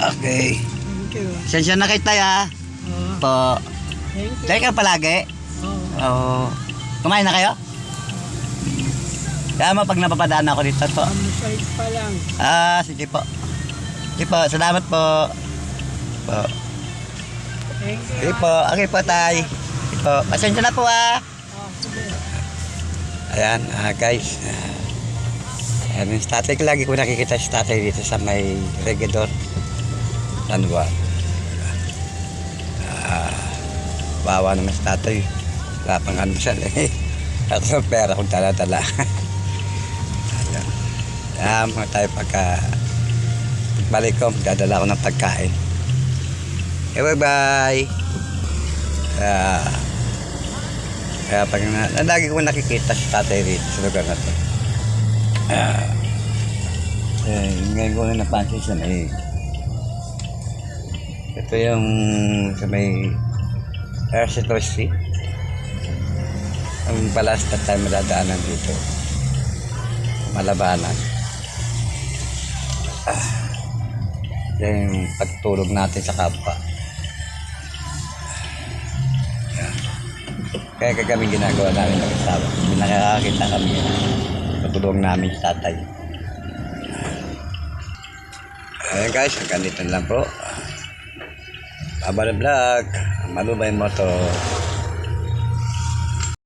Okay. Thank you. Sensya na kita ya. Oh, Po. thank you. Teka palagi. Oh, Oo. Kumain na kayo? Kaya mo pag napapadaan ako dito po. kamusay pa lang. Ah, sige po. Sige po, salamat po. Po. Thank you. Sige po, okay po tay. Sige po, pasensya na po ah. Oh. Ayan, ah, guys. Ah, ayan, yung tatay ko lagi ko nakikita si tatay dito sa may regidor. San Juan. Ah, bawa naman si tatay. Wala pang almusal eh. At sa pera kung tala-tala. Ayan, mga tayo pagka balik ko, dadala ko ng pagkain. Okay, bye-bye. Ah, kaya pag na, na lagi ko nakikita si tatay rito sa lugar na to. Ah, eh, ngayon ko na napansin sa may ito yung sa may Street. Ang balas na tayo madadaanan dito. Malabanan. Ah, yung pagtulog natin sa kapwa. Kaya kami ginagawa namin mag-asawa. May nakakakita kami. Patulong namin sa tatay. Ayan guys, na lang po. Baba na vlog. Malubay mo to.